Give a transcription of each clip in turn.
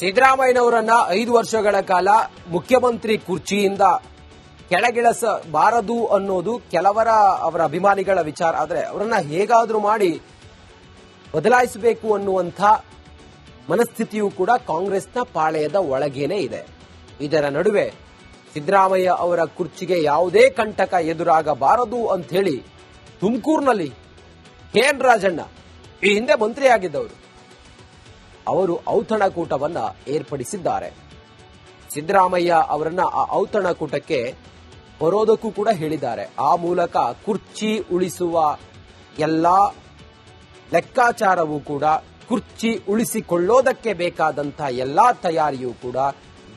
ಸಿದ್ದರಾಮಯ್ಯನವರನ್ನ ಐದು ವರ್ಷಗಳ ಕಾಲ ಮುಖ್ಯಮಂತ್ರಿ ಕುರ್ಚಿಯಿಂದ ಕೆಳಗಿಳಿಸಬಾರದು ಅನ್ನೋದು ಕೆಲವರ ಅವರ ಅಭಿಮಾನಿಗಳ ವಿಚಾರ. ಆದರೆ ಅವರನ್ನ ಹೇಗಾದರೂ ಮಾಡಿ ಬದಲಾಯಿಸಬೇಕು ಅನ್ನುವಂಥ ಮನಸ್ಥಿತಿಯೂ ಕೂಡ ಕಾಂಗ್ರೆಸ್ನ ಪಾಳೆಯದ ಒಳಗೇನೆ ಇದೆ. ಇದರ ನಡುವೆ ಸಿದ್ದರಾಮಯ್ಯ ಅವರ ಕುರ್ಚಿಗೆ ಯಾವುದೇ ಕಂಟಕ ಎದುರಾಗಬಾರದು ಅಂತ ಹೇಳಿ ತುಮಕೂರಿನಲ್ಲಿ ಕೆ ಎನ್ ರಾಜಣ್ಣ ಈ ಹಿಂದೆ ಮಂತ್ರಿಯಾಗಿದ್ದವರು. ಅವರು ಔತಣಕೂಟವನ್ನ ಏರ್ಪಡಿಸಿದ್ದಾರೆ. ಸಿದ್ದರಾಮಯ್ಯ ಅವರನ್ನ ಆ ಔತಣಕೂಟಕ್ಕೆ ಬರೋದಕ್ಕೂ ಕೂಡ ಹೇಳಿದ್ದಾರೆ. ಆ ಮೂಲಕ ಕುರ್ಚಿ ಉಳಿಸುವ ಎಲ್ಲಾ ಲೆಕ್ಕಾಚಾರವೂ ಕೂಡ ಕುರ್ಚಿ ಉಳಿಸಿಕೊಳ್ಳೋದಕ್ಕೆ ಬೇಕಾದಂತ ಎಲ್ಲಾ ತಯಾರಿಯೂ ಕೂಡ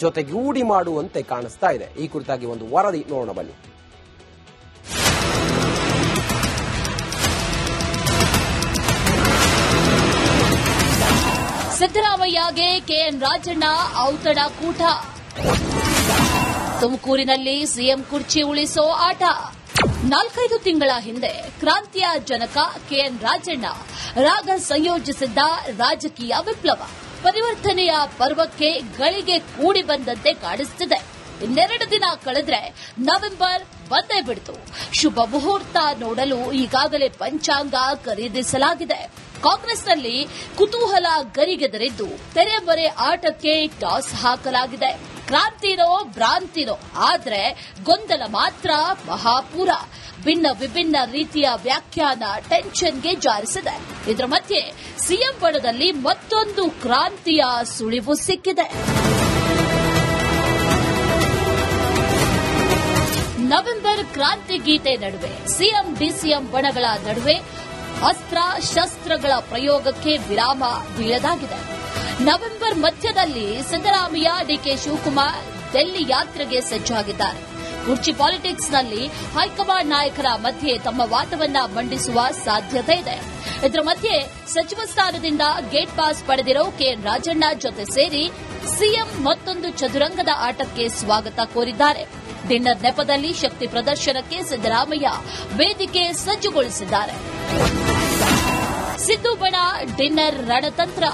ಜೊತೆಗೂಡಿ ಮಾಡುವಂತೆ ಕಾಣಿಸ್ತಾ ಇದೆ. ಈ ಕುರಿತಾಗಿ ಒಂದು ವರದಿ ನೋಡೋಣ ಬನ್ನಿ. ಸಿದ್ದರಾಮಯ್ಯಗೆ ಕೆಎನ್ ರಾಜಣ್ಣ ಔತಣ ಕೂಟ. ತುಮಕೂರಿನಲ್ಲಿ ಸಿಎಂ ಕುರ್ಚಿ ಉಳಿಸೋ ಆಟ. ನಾಲ್ಕೈದು ತಿಂಗಳ ಹಿಂದೆ ಕ್ರಾಂತಿಯ ಜನಕ ಕೆಎನ್ ರಾಜಣ್ಣ ರಾಗ ಸಂಯೋಜಿಸಿದ್ದ ರಾಜಕೀಯ ವಿಪ್ಲವ. ಪರಿವರ್ತನೆಯ ಪರ್ವಕ್ಕೆ ಗಳಿಗೆ ಕೂಡಿ ಬಂದಂತೆ ಕಾಣಿಸುತ್ತಿದೆ ಇನ್ನೆರಡು ದಿನ ಕಳೆದ್ರೆ ನವೆಂಬರ್ ಬಂದೇ ಬಿಡ್ತು. ಶುಭ ಮುಹೂರ್ತ ನೋಡಲು ಈಗಾಗಲೇ ಪಂಚಾಂಗ ಖರೀದಿಸಲಾಗಿದೆ. ಕಾಂಗ್ರೆಸ್ನಲ್ಲಿ ಕುತೂಹಲ ಗರಿಗೆದರಿದ್ದು, ತೆರೆಮರೆ ಆಟಕ್ಕೆ ಟಾಸ್ ಹಾಕಲಾಗಿದೆ. ಕ್ರಾಂತಿನೋ ಭ್ರಾಂತಿನೋ, ಆದರೆ ಗೊಂದಲ ಮಾತ್ರ ಮಹಾಪೂರ. ಭಿನ್ನ ವಿಭಿನ್ನ ರೀತಿಯ ವ್ಯಾಖ್ಯಾನ ಟೆನ್ಷನ್ಗೆ ಜಾರಿಸಿದೆ. ಇದರ ಮಧ್ಯೆ ಸಿಎಂ ಬಣದಲ್ಲಿ ಮತ್ತೊಂದು ಕ್ರಾಂತಿಯ ಸುಳಿವು ಸಿಕ್ಕಿದೆ. ನವೆಂಬರ್ ಕ್ರಾಂತಿ ಗೀತೆ ನಡುವೆ, ಸಿಎಂ, ಡಿಸಿಎಂ ಬಣಗಳ ನಡುವೆ ಅಸ್ತ್ರ ಶಸ್ತ್ರಗಳ ಪ್ರಯೋಗಕ್ಕೆ ವಿರಾಮ ಬೀಳದಾಗಿದೆ. ನವೆಂಬರ್ ಮಧ್ಯದಲ್ಲಿ ಸಿದ್ದರಾಮಯ್ಯ ಡಿಕೆ ಶಿವಕುಮಾರ್ ಡೆಲ್ಲಿ ಯಾತ್ರೆಗೆ ಸಜ್ಜಾಗಿದ್ದಾರೆ. ಕುರ್ಚಿ ಪಾಲಿಟಿಕ್ಸ್ನಲ್ಲಿ ಹೈಕಮಾಂಡ್ ನಾಯಕರ ಮಧ್ಯೆ ತಮ್ಮ ವಾದವನ್ನ ಮಂಡಿಸುವ ಸಾಧ್ಯತೆ ಇದೆ. ಇದರ ಮಧ್ಯೆ ಸಚಿವ ಸ್ಥಾನದಿಂದ ಗೇಟ್ ಪಾಸ್ ಪಡೆದಿರೋ ಕೆ. ರಾಜಣ್ಣ ಜೊತೆ ಸೇರಿ ಸಿಎಂ ಮತ್ತೊಂದು ಚದುರಂಗದ ಆಟಕ್ಕೆ ಸ್ವಾಗತ ಕೋರಿದ್ದಾರೆ. ಡಿನ್ನರ್ ನೆಪದಲ್ಲಿ ಶಕ್ತಿ ಪ್ರದರ್ಶನಕ್ಕೆ ಸಿದ್ದರಾಮಯ್ಯ ವೇದಿಕೆ ಸಜ್ಜುಗೊಳಿಸಿದ್ದಾರೆ. ಸಿದ್ದು ಬಣ ಡಿನ್ನರ್ ರಣತಂತ್ರ.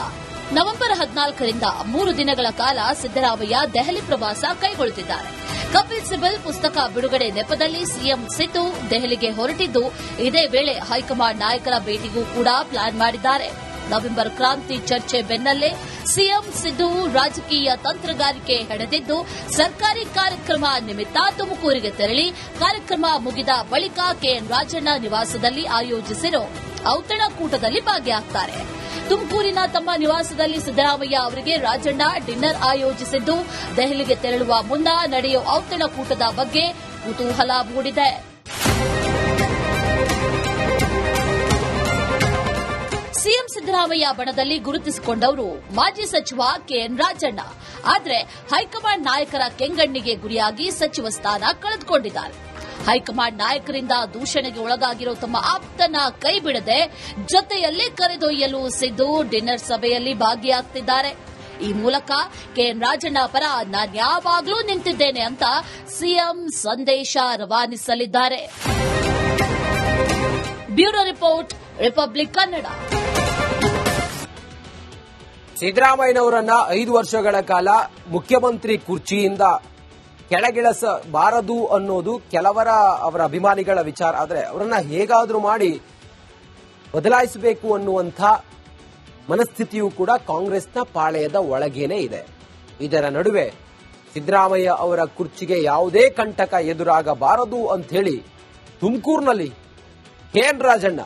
ನವೆಂಬರ್ ಹದಿನಾಲ್ಕರಿಂದ ಮೂರು ದಿನಗಳ ಕಾಲ ಸಿದ್ದರಾಮಯ್ಯ ದೆಹಲಿ ಪ್ರವಾಸ ಕೈಗೊಳ್ಳುತ್ತಿದ್ದಾರೆ. ಕಪಿಲ್ ಸಿಬಲ್ ಪುಸ್ತಕ ಬಿಡುಗಡೆ ನೆಪದಲ್ಲಿ ಸಿಎಂ ಸಿದ್ದು ದೆಹಲಿಗೆ ಹೊರಟಿದ್ದು ಇದೇ ವೇಳೆ ಹೈಕಮಾಂಡ್ ನಾಯಕರ ಭೇಟಿಗೂ ಕೂಡ ಪ್ಲಾನ್ ಮಾಡಿದ್ದಾರೆ. ನವೆಂಬರ್ ಕ್ರಾಂತಿ ಚರ್ಚೆ ಬೆನ್ನಲ್ಲೇ ಸಿಎಂ ಸಿದ್ದು ರಾಜಕೀಯ ತಂತ್ರಗಾರಿಕೆ ಹೆಣೆದಿದ್ದು ಸರ್ಕಾರಿ ಕಾರ್ಯಕ್ರಮ ನಿಮಿತ್ತ ತುಮಕೂರಿಗೆ ತೆರಳಿ ಕಾರ್ಯಕ್ರಮ ಮುಗಿದ ಬಳಿಕ ಕೆಎನ್ ರಾಜಣ್ಣ ನಿವಾಸದಲ್ಲಿ ಆಯೋಜಿಸಿರೋ ಔತಣಕೂಟದಲ್ಲಿ ಭಾಗಿಯಾಗುತ್ತಾರೆ ತುಮಕೂರಿನ ತಮ್ಮ ನಿವಾಸದಲ್ಲಿ ಸಿದ್ದರಾಮಯ್ಯ ಅವರಿಗೆ ರಾಜಣ್ಣ ಡಿನ್ನರ್ ಆಯೋಜಿಸಿದ್ದು, ದೆಹಲಿಗೆ ತೆರಳುವ ಮುನ್ನ ನಡೆಯೋ ಔತಣಕೂಟದ ಬಗ್ಗೆ ಕುತೂಹಲ ಮೂಡಿದೆ. ಸಿದ್ದರಾಮಯ್ಯ ಬಣದಲ್ಲಿ ಗುರುತಿಸಿಕೊಂಡವರು ಮಾಜಿ ಸಚಿವ ಕೆಎನ್ ರಾಜಣ್ಣ. ಆದರೆ ಹೈಕಮಾಂಡ್ ನಾಯಕರ ಕೆಂಗಣ್ಣಿಗೆ ಗುರಿಯಾಗಿ ಸಚಿವ ಸ್ಥಾನ ಕಳೆದುಕೊಂಡಿದ್ದಾರೆ. ಹೈಕಮಾಂಡ್ ನಾಯಕರಿಂದ ದೂಷಣೆಗೆ ಒಳಗಾಗಿರೋ ತಮ್ಮ ಆಪ್ತನ ಕೈಬಿಡದೆ ಜೊತೆಯಲ್ಲೇ ಕರೆದೊಯ್ಯಲು ಸಿದ್ದು ಡಿನ್ನರ್ ಸಭೆಯಲ್ಲಿ ಭಾಗಿಯಾಗ್ತಿದ್ದಾರೆ. ಈ ಮೂಲಕ ಕೆಎನ್ ರಾಜಣ್ಣ ಪರ ನಾನ್ಯಾವಾಗ್ಲೂ ನಿಂತಿದ್ದೇನೆ ಅಂತ ಸಿಎಂ ಸಂದೇಶ ರವಾನಿಸಲಿದ್ದಾರೆ. Bureau report, Republic Kannada. ಸಿದ್ದರಾಮಯ್ಯನವರನ್ನ ಐದು ವರ್ಷಗಳ ಕಾಲ ಮುಖ್ಯಮಂತ್ರಿ ಕುರ್ಚಿಯಿಂದ ಕೆಳಗಿಳಿಸಬಾರದು ಅನ್ನೋದು ಕೆಲವರ ಅವರ ಅಭಿಮಾನಿಗಳ ವಿಚಾರ. ಆದರೆ ಅವರನ್ನ ಹೇಗಾದರೂ ಮಾಡಿ ಬದಲಾಯಿಸಬೇಕು ಅನ್ನುವಂಥ ಮನಸ್ಥಿತಿಯೂ ಕೂಡ ಕಾಂಗ್ರೆಸ್ನ ಪಾಳೆಯದ ಒಳಗೇನೆ ಇದೆ. ಇದರ ನಡುವೆ ಸಿದ್ದರಾಮಯ್ಯ ಅವರ ಕುರ್ಚಿಗೆ ಯಾವುದೇ ಕಂಟಕ ಎದುರಾಗಬಾರದು ಅಂತ ಹೇಳಿ ತುಮಕೂರಿನಲ್ಲಿ ಕೆ ಎನ್ ರಾಜಣ್ಣ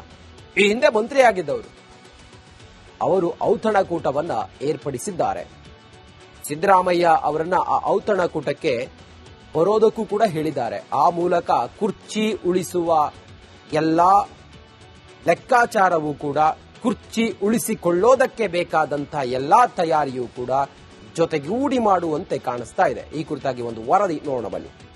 ಈ ಹಿಂದೆ ಮಂತ್ರಿಯಾಗಿದ್ದವರು. ಅವರು ಔತಣಕೂಟವನ್ನ ಏರ್ಪಡಿಸಿದ್ದಾರೆ. ಸಿದ್ದರಾಮಯ್ಯ ಅವರನ್ನ ಆ ಔತಣಕೂಟಕ್ಕೆ ಬರೋದಕ್ಕೂ ಕೂಡ ಹೇಳಿದ್ದಾರೆ. ಆ ಮೂಲಕ ಕುರ್ಚಿ ಉಳಿಸುವ ಎಲ್ಲಾ ಲೆಕ್ಕಾಚಾರವೂ ಕೂಡ ಕುರ್ಚಿ ಉಳಿಸಿಕೊಳ್ಳೋದಕ್ಕೆ ಬೇಕಾದಂತಹ ಎಲ್ಲಾ ತಯಾರಿಯೂ ಕೂಡ ಜೊತೆಗೂಡಿ ಮಾಡುವಂತೆ ಕಾಣಿಸ್ತಾ ಇದೆ. ಈ ಕುರಿತಾಗಿ ಒಂದು ವರದಿ ನೋಡೋಣ ಬನ್ನಿ.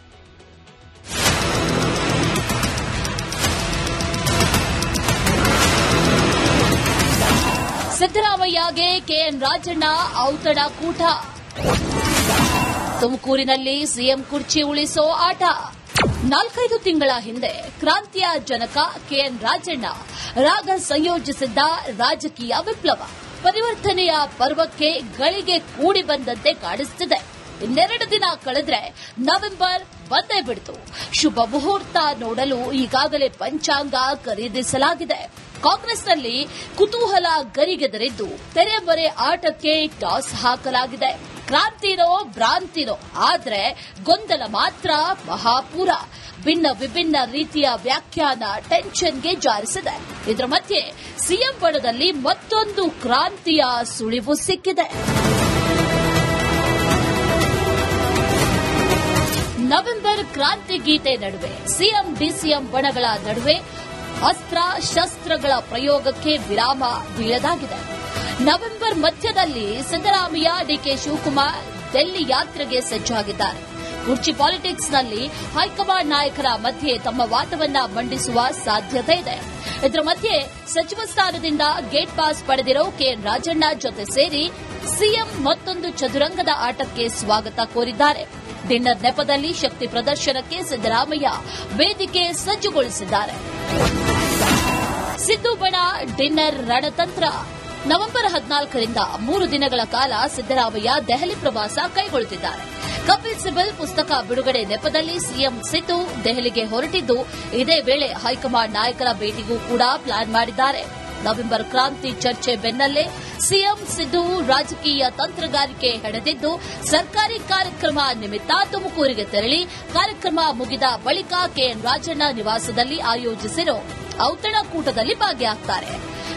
ಸಿದ್ದರಾಮಯ್ಯಗೆ ಕೆಎನ್ ರಾಜಣ್ಣ ಔತಣ ಕೂಟ. ತುಮಕೂರಿನಲ್ಲಿ ಸಿಎಂ ಕುರ್ಚಿ ಉಳಿಸೋ ಆಟ. ನಾಲ್ಕೈದು ತಿಂಗಳ ಹಿಂದೆ ಕ್ರಾಂತಿಯ ಜನಕ ಕೆಎನ್ ರಾಜಣ್ಣ ರಾಗ ಸಂಯೋಜಿಸಿದ್ದ ರಾಜಕೀಯ ವಿಪ್ಲವ. ಪರಿವರ್ತನೆಯ ಪರ್ವಕ್ಕೆ ಗಳಿಗೆ ಕೂಡಿ ಬಂದಂತೆ ಕಾಣಿಸುತ್ತಿದೆ ಇನ್ನೆರಡು ದಿನ ಕಳೆದ್ರೆ ನವೆಂಬರ್ ಬಂದೇ ಬಿಡ್ತು. ಶುಭ ಮುಹೂರ್ತ ನೋಡಲು ಈಗಾಗಲೇ ಪಂಚಾಂಗ ಖರೀದಿಸಲಾಗಿದೆ. ಕಾಂಗ್ರೆಸ್ನಲ್ಲಿ ಕುತೂಹಲ ಗರಿಗೆದರಿದ್ದು ತೆರೆಬರೆ ಆಟಕ್ಕೆ ಟಾಸ್ ಹಾಕಲಾಗಿದೆ. ಕ್ರಾಂತಿನೋ ಭ್ರಾಂತಿನೋ, ಆದ್ರೆ ಗೊಂದಲ ಮಾತ್ರ ಮಹಾಪೂರ. ಭಿನ್ನ ವಿಭಿನ್ನ ರೀತಿಯ ವ್ಯಾಖ್ಯಾನ ಟೆನ್ಷನ್ಗೆ ಜಾರಿಸಿದೆ. ಇದರ ಮಧ್ಯೆ ಸಿಎಂ ಬಣದಲ್ಲಿ ಮತ್ತೊಂದು ಕ್ರಾಂತಿಯ ಸುಳಿವು ಸಿಕ್ಕಿದೆ. ನವೆಂಬರ್ ಕ್ರಾಂತಿ ಗೀತೆ ನಡುವೆ, ಸಿಎಂ, ಡಿಸಿಎಂ ಬಣಗಳ ನಡುವೆ ಅಸ್ತ್ರ ಶಸ್ತ್ರಗಳ ಪ್ರಯೋಗಕ್ಕೆ ವಿರಾಮ ಬೀಳದಾಗಿದೆ. ನವೆಂಬರ್ ಮಧ್ಯದಲ್ಲಿ ಸಿದ್ದರಾಮಯ್ಯ ಡಿಕೆ ಶಿವಕುಮಾರ್ ಡೆಲ್ಲಿ ಯಾತ್ರೆಗೆ ಸಜ್ಜಾಗಿದ್ದಾರೆ. ಕುರ್ಚಿ ಪಾಲಿಟಿಕ್ಸ್ನಲ್ಲಿ ಹೈಕಮಾಂಡ್ ನಾಯಕರ ಮಧ್ಯೆ ತಮ್ಮ ವಾದವನ್ನ ಮಂಡಿಸುವ ಸಾಧ್ಯತೆ ಇದೆ. ಇದರ ಮಧ್ಯೆ ಸಚಿವ ಸ್ಥಾನದಿಂದ ಗೇಟ್ ಪಾಸ್ ಪಡೆದಿರೋ ಕೆಎನ್ ರಾಜಣ್ಣ ಜೊತೆ ಸೇರಿ ಸಿಎಂ ಮತ್ತೊಂದು ಚದುರಂಗದ ಆಟಕ್ಕೆ ಸ್ವಾಗತ ಕೋರಿದ್ದಾರೆ. ಡಿನ್ನರ್ ನೆಪದಲ್ಲಿ ಶಕ್ತಿ ಪ್ರದರ್ಶನಕ್ಕೆ ಸಿದ್ದರಾಮಯ್ಯ ವೇದಿಕೆ ಸಜ್ಜುಗೊಳಿಸಿದ್ದಾರೆ. ಸಿದ್ದು ಬಣ ಡಿನ್ನರ್ ರಣತಂತ್ರ. ನವೆಂಬರ್ ಹದಿನಾಲ್ಕರಿಂದ ಮೂರು ದಿನಗಳ ಕಾಲ ಸಿದ್ದರಾಮಯ್ಯ ದೆಹಲಿ ಪ್ರವಾಸ ಕೈಗೊಳ್ಳುತ್ತಿದ್ದಾರೆ. ಕಪಿಲ್ ಸಿಬಲ್ ಪುಸ್ತಕ ಬಿಡುಗಡೆ ನೆಪದಲ್ಲಿ ಸಿಎಂ ಸಿದ್ದು ದೆಹಲಿಗೆ ಹೊರಟಿದ್ದು ಇದೇ ವೇಳೆ ಹೈಕಮಾಂಡ್ ನಾಯಕರ ಭೇಟಿಗೂ ಕೂಡ ಪ್ಲಾನ್ ಮಾಡಿದ್ದಾರೆ. ನವೆಂಬರ್ ಕ್ರಾಂತಿ ಚರ್ಚೆ ಬೆನ್ನಲ್ಲೇ ಸಿಎಂ ಸಿದ್ದು ರಾಜಕೀಯ ತಂತ್ರಗಾರಿಕೆ ಹೆಣೆದಿದ್ದು, ಸರ್ಕಾರಿ ಕಾರ್ಯಕ್ರಮ ನಿಮಿತ್ತ ತುಮಕೂರಿಗೆ ತೆರಳಿ ಕಾರ್ಯಕ್ರಮ ಮುಗಿದ ಬಳಿಕ ಕೆಎನ್ ರಾಜಣ್ಣ ನಿವಾಸದಲ್ಲಿ ಆಯೋಜಿಸಿರೋ ಔತಣಕೂಟದಲ್ಲಿ ಭಾಗಿಯಾಗ್ತಾರೆ.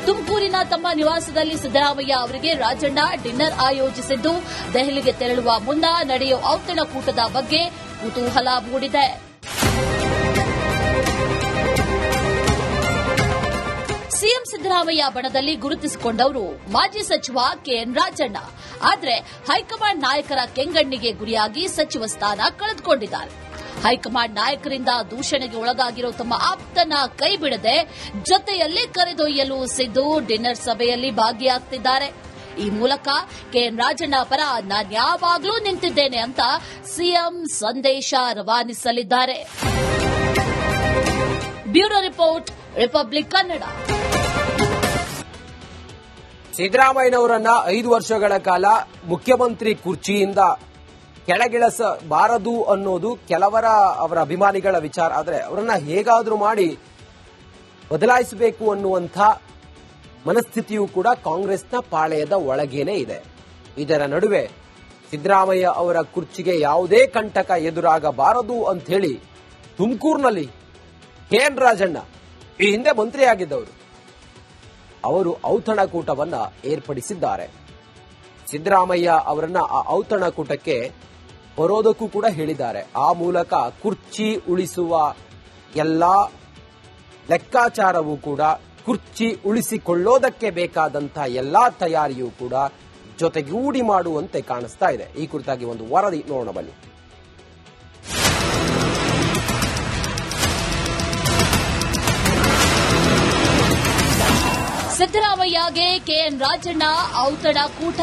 ತುಮಕೂರಿನ ತಮ್ಮ ನಿವಾಸದಲ್ಲಿ ಸಿದ್ದರಾಮಯ್ಯ ಅವರಿಗೆ ರಾಜಣ್ಣ ಡಿನ್ನರ್ ಆಯೋಜಿಸಿದ್ದು, ದೆಹಲಿಗೆ ತೆರಳುವ ಮುನ್ನ ನಡೆಯುವ ಔತಣಕೂಟದ ಬಗ್ಗೆ ಕುತೂಹಲ ಮೂಡಿದೆ. ಸಿಎಂ ಸಿದ್ದರಾಮಯ್ಯ ಬಣದಲ್ಲಿ ಗುರುತಿಸಿಕೊಂಡವರು ಮಾಜಿ ಸಚಿವ ಕೆಎನ್ ರಾಜಣ್ಣ. ಆದರೆ ಹೈಕಮಾಂಡ್ ನಾಯಕರ ಕೆಂಗಣ್ಣಿಗೆ ಗುರಿಯಾಗಿ ಸಚಿವ ಸ್ಥಾನ ಕಳೆದುಕೊಂಡಿದ್ದಾರೆ. ಹೈಕಮಾಂಡ್ ನಾಯಕರಿಂದ ದೂಷಣೆಗೆ ಒಳಗಾಗಿರೋ ತಮ್ಮ ಆಪ್ತನ ಕೈ ಬಿಡದೆ ಜೊತೆಯಲ್ಲೇ ಕರೆದೊಯ್ಯಲು ಸಿದ್ದು ಡಿನ್ನರ್ ಸಭೆಯಲ್ಲಿ ಭಾಗಿಯಾಗ್ತಿದ್ದಾರೆ. ಈ ಮೂಲಕ ಕೆಎನ್ ರಾಜಣ್ಣ ಪರ ನಾನು ಯಾವಾಗಲೂ ನಿಂತಿದ್ದೇನೆ ಅಂತ ಸಿಎಂ ಸಂದೇಶ ರವಾನಿಸಲಿದ್ದಾರೆ. Bureau report Republic Kannada. ಸಿದ್ದರಾಮಯ್ಯನವರನ್ನ ಐದು ವರ್ಷಗಳ ಕಾಲ ಮುಖ್ಯಮಂತ್ರಿ ಕುರ್ಚಿಯಿಂದ ಕೆಳಗಿಳಿಸಬಾರದು ಅನ್ನೋದು ಕೆಲವರ ಅವರ ಅಭಿಮಾನಿಗಳ ವಿಚಾರ. ಆದರೆ ಅವರನ್ನ ಹೇಗಾದರೂ ಮಾಡಿ ಬದಲಾಯಿಸಬೇಕು ಅನ್ನುವಂಥ ಮನಸ್ಥಿತಿಯೂ ಕೂಡ ಕಾಂಗ್ರೆಸ್ನ ಪಾಳೆಯದ ಒಳಗೇನೆ ಇದೆ. ಇದರ ನಡುವೆ ಸಿದ್ದರಾಮಯ್ಯ ಅವರ ಕುರ್ಚಿಗೆ ಯಾವುದೇ ಕಂಟಕ ಎದುರಾಗಬಾರದು ಅಂತ ಹೇಳಿ ತುಮಕೂರಿನಲ್ಲಿ ಕೆ ಎನ್ ರಾಜಣ್ಣ ಈ ಹಿಂದೆ ಮಂತ್ರಿಯಾಗಿದ್ದವರು ಅವರು ಔತಣಕೂಟವನ್ನ ಏರ್ಪಡಿಸಿದ್ದಾರೆ. ಸಿದ್ದರಾಮಯ್ಯ ಅವರನ್ನ ಆ ಔತಣಕೂಟಕ್ಕೆ ಬರೋದಕ್ಕೂ ಕೂಡ ಹೇಳಿದ್ದಾರೆ. ಆ ಮೂಲಕ ಕುರ್ಚಿ ಉಳಿಸುವ ಎಲ್ಲಾ ಲೆಕ್ಕಾಚಾರವೂ ಕೂಡ ಕುರ್ಚಿ ಉಳಿಸಿಕೊಳ್ಳೋದಕ್ಕೆ ಬೇಕಾದಂತಹ ಎಲ್ಲಾ ತಯಾರಿಯೂ ಕೂಡ ಜೊತೆಗೂಡಿ ಮಾಡುವಂತೆ ಕಾಣಿಸ್ತಾ ಇದೆ. ಈ ಕುರಿತಾಗಿ ಒಂದು ವರದಿ ನೋಡೋಣ ಬನ್ನಿ. ಸಿದ್ದರಾಮಯ್ಯಗೆ ಕೆಎನ್ ರಾಜಣ್ಣ ಔತಣ ಕೂಟ.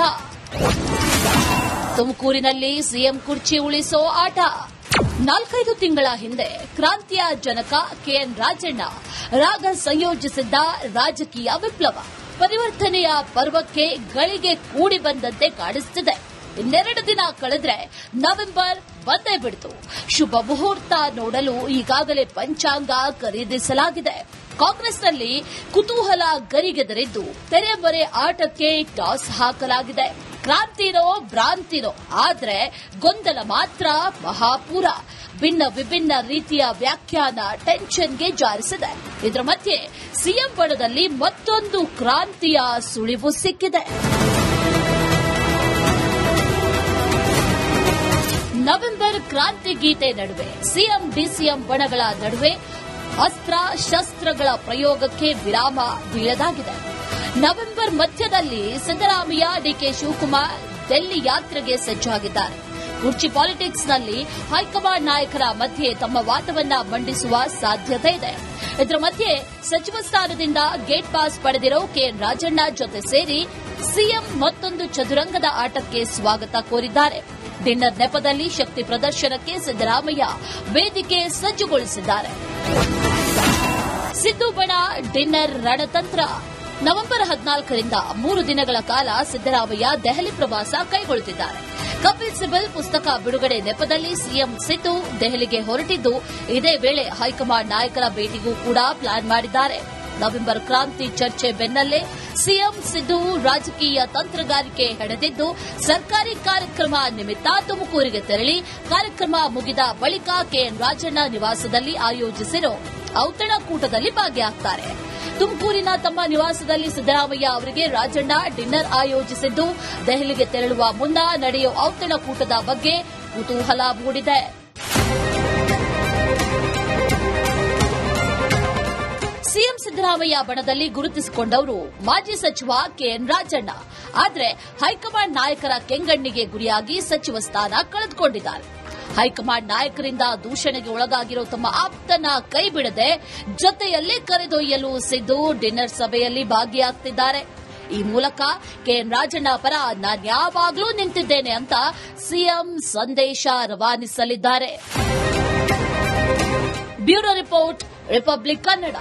ತುಮಕೂರಿನಲ್ಲಿ ಸಿಎಂ ಕುರ್ಚಿ ಉಳಿಸೋ ಆಟ. ನಾಲ್ಕೈದು ತಿಂಗಳ ಹಿಂದೆ ಕ್ರಾಂತಿಯ ಜನಕ ಕೆಎನ್ ರಾಜಣ್ಣ ರಾಗ ಸಂಯೋಜಿಸಿದ್ದ ರಾಜಕೀಯ ವಿಪ್ಲವ. ಪರಿವರ್ತನೆಯ ಪರ್ವಕ್ಕೆ ಗಳಿಗೆ ಕೂಡಿ ಬಂದಂತೆ ಕಾಣಿಸುತ್ತಿದೆ ಇನ್ನೆರಡು ದಿನ ಕಳೆದ್ರೆ ನವೆಂಬರ್ ಬಂದೇ ಬಿಡ್ತು. ಶುಭ ಮುಹೂರ್ತ ನೋಡಲು ಈಗಾಗಲೇ ಪಂಚಾಂಗ ಖರೀದಿಸಲಾಗಿದೆ. ಕಾಂಗ್ರೆಸ್ನಲ್ಲಿ ಕುತೂಹಲ ಗರಿಗೆದರಿದ್ದು ತೆರೆಬರೆ ಆಟಕ್ಕೆ ಟಾಸ್ ಹಾಕಲಾಗಿದೆ. ಕ್ರಾಂತಿನೋ ಭ್ರಾಂತಿನೋ, ಆದರೆ ಗೊಂದಲ ಮಾತ್ರ ಮಹಾಪೂರ. ಭಿನ್ನ ವಿಭಿನ್ನ ರೀತಿಯ ವ್ಯಾಖ್ಯಾನ ಟೆನ್ಷನ್ಗೆ ಜಾರಿಸಿದೆ. ಇದರ ಮಧ್ಯೆ ಸಿಎಂ ಬಣದಲ್ಲಿ ಮತ್ತೊಂದು ಕ್ರಾಂತಿಯ ಸುಳಿವು ಸಿಕ್ಕಿದೆ. ನವೆಂಬರ್ ಕ್ರಾಂತಿ ಗೀತೆ ನಡುವೆ, ಸಿಎಂ, ಡಿಸಿಎಂ ಬಣಗಳ ನಡುವೆ ಅಸ್ತ್ರ ಶಸ್ತ್ರಗಳ ಪ್ರಯೋಗಕ್ಕೆ ವಿರಾಮ ಬೀಳದಾಗಿದೆ. ನವೆಂಬರ್ ಮಧ್ಯದಲ್ಲಿ ಸಿದ್ದರಾಮಯ್ಯ ಡಿಕೆ ಶಿವಕುಮಾರ್ ಡೆಲ್ಲಿ ಯಾತ್ರೆಗೆ ಸಜ್ಜಾಗಿದ್ದಾರೆ. ಕುರ್ಚಿ ಪಾಲಿಟಿಕ್ಸ್ನಲ್ಲಿ ಹೈಕಮಾಂಡ್ ನಾಯಕರ ಮಧ್ಯೆ ತಮ್ಮ ವಾದವನ್ನ ಮಂಡಿಸುವ ಸಾಧ್ಯತೆ ಇದೆ. ಇದರ ಮಧ್ಯೆ ಸಚಿವ ಸ್ಥಾನದಿಂದ ಗೇಟ್ ಪಾಸ್ ಪಡೆದಿರೋ ಕೆಎನ್ ರಾಜಣ್ಣ ಜೊತೆ ಸೇರಿ ಸಿಎಂ ಮತ್ತೊಂದು ಚದುರಂಗದ ಆಟಕ್ಕೆ ಸ್ವಾಗತ ಕೋರಿದ್ದಾರೆ. ಡಿನ್ನರ್ ನೆಪದಲ್ಲಿ ಶಕ್ತಿ ಪ್ರದರ್ಶನಕ್ಕೆ ಸಿದ್ದರಾಮಯ್ಯ ವೇದಿಕೆ ಸಜ್ಜುಗೊಳಿಸಿದ್ದಾರೆ. ಸಿದ್ದು ಬಣ ಡಿನ್ನರ್ ರಣತಂತ್ರ. ನವೆಂಬರ್ ಹದಿನಾಲ್ಕರಿಂದ ಮೂರು ದಿನಗಳ ಕಾಲ ಸಿದ್ದರಾಮಯ್ಯ ದೆಹಲಿ ಪ್ರವಾಸ ಕೈಗೊಳ್ಳುತ್ತಿದ್ದಾರೆ. ಕಪಿಲ್ ಸಿಬಲ್ ಪುಸ್ತಕ ಬಿಡುಗಡೆ ನೆಪದಲ್ಲಿ ಸಿಎಂ ಸಿದ್ದು ದೆಹಲಿಗೆ ಹೊರಟಿದ್ದು, ಇದೇ ವೇಳೆ ಹೈಕಮಾಂಡ್ ನಾಯಕರ ಭೇಟಿಗೂ ಕೂಡ ಪ್ಲಾನ್ ಮಾಡಿದ್ದಾರೆ. ನವೆಂಬರ್ ಕ್ರಾಂತಿ ಚರ್ಚೆ ಬೆನ್ನಲ್ಲೇ ಸಿಎಂ ಸಿದ್ದು ರಾಜಕೀಯ ತಂತ್ರಗಾರಿಕೆ ಹೆಣೆದಿದ್ದು, ಸರ್ಕಾರಿ ಕಾರ್ಯಕ್ರಮ ನಿಮಿತ್ತ ತುಮಕೂರಿಗೆ ತೆರಳಿ, ಕಾರ್ಯಕ್ರಮ ಮುಗಿದ ಬಳಿಕ ಕೆಎನ್ ರಾಜಣ್ಣ ನಿವಾಸದಲ್ಲಿ ಆಯೋಜಿಸಿರೋ. ಔತಣಕೂಟದಲ್ಲಿ ಭಾಗಿಯಾಗ್ತಾರೆ. ತುಮಕೂರಿನ ತಮ್ಮ ನಿವಾಸದಲ್ಲಿ ಸಿದ್ದರಾಮಯ್ಯ ಅವರಿಗೆ ರಾಜಣ್ಣ ಡಿನ್ನರ್ ಆಯೋಜಿಸಿದ್ದು, ದೆಹಲಿಗೆ ತೆರಳುವ ಮುನ್ನ ನಡೆಯೋ ಔತಣಕೂಟದ ಬಗ್ಗೆ ಕುತೂಹಲ ಮೂಡಿದೆ. ಸಿಎಂ ಸಿದ್ದರಾಮಯ್ಯ ಬಣದಲ್ಲಿ ಗುರುತಿಸಿಕೊಂಡವರು ಮಾಜಿ ಸಚಿವ ಕೆಎನ್ ರಾಜಣ್ಣ. ಆದರೆ ಹೈಕಮಾಂಡ್ ನಾಯಕರ ಕೆಂಗಣ್ಣಿಗೆ ಗುರಿಯಾಗಿ ಸಚಿವ ಸ್ಥಾನ ಕಳೆದುಕೊಂಡಿದ್ದಾರೆ. ಹೈಕಮಾಂಡ್ ನಾಯಕರಿಂದ ದೂಷಣೆಗೆ ಒಳಗಾಗಿರೋ ತಮ್ಮ ಆಪ್ತನ ಕೈ ಬಿಡದೆ ಜೊತೆಯಲ್ಲಿ ಕರೆದೊಯ್ಯಲು ಸಿದ್ದು ಡಿನ್ನರ್ ಸಭೆಯಲ್ಲಿ ಭಾಗಿಯಾಗ್ತಿದ್ದಾರೆ. ಈ ಮೂಲಕ ಕೆಎನ್ ರಾಜಣ್ಣ ಪರ ನಾನು ಯಾವಾಗಲೂ ನಿಂತಿದ್ದೇನೆ ಅಂತ ಸಿಎಂ ಸಂದೇಶ ರವಾನಿಸಲಿದ್ದಾರೆ. Bureau report, Republic Kannada.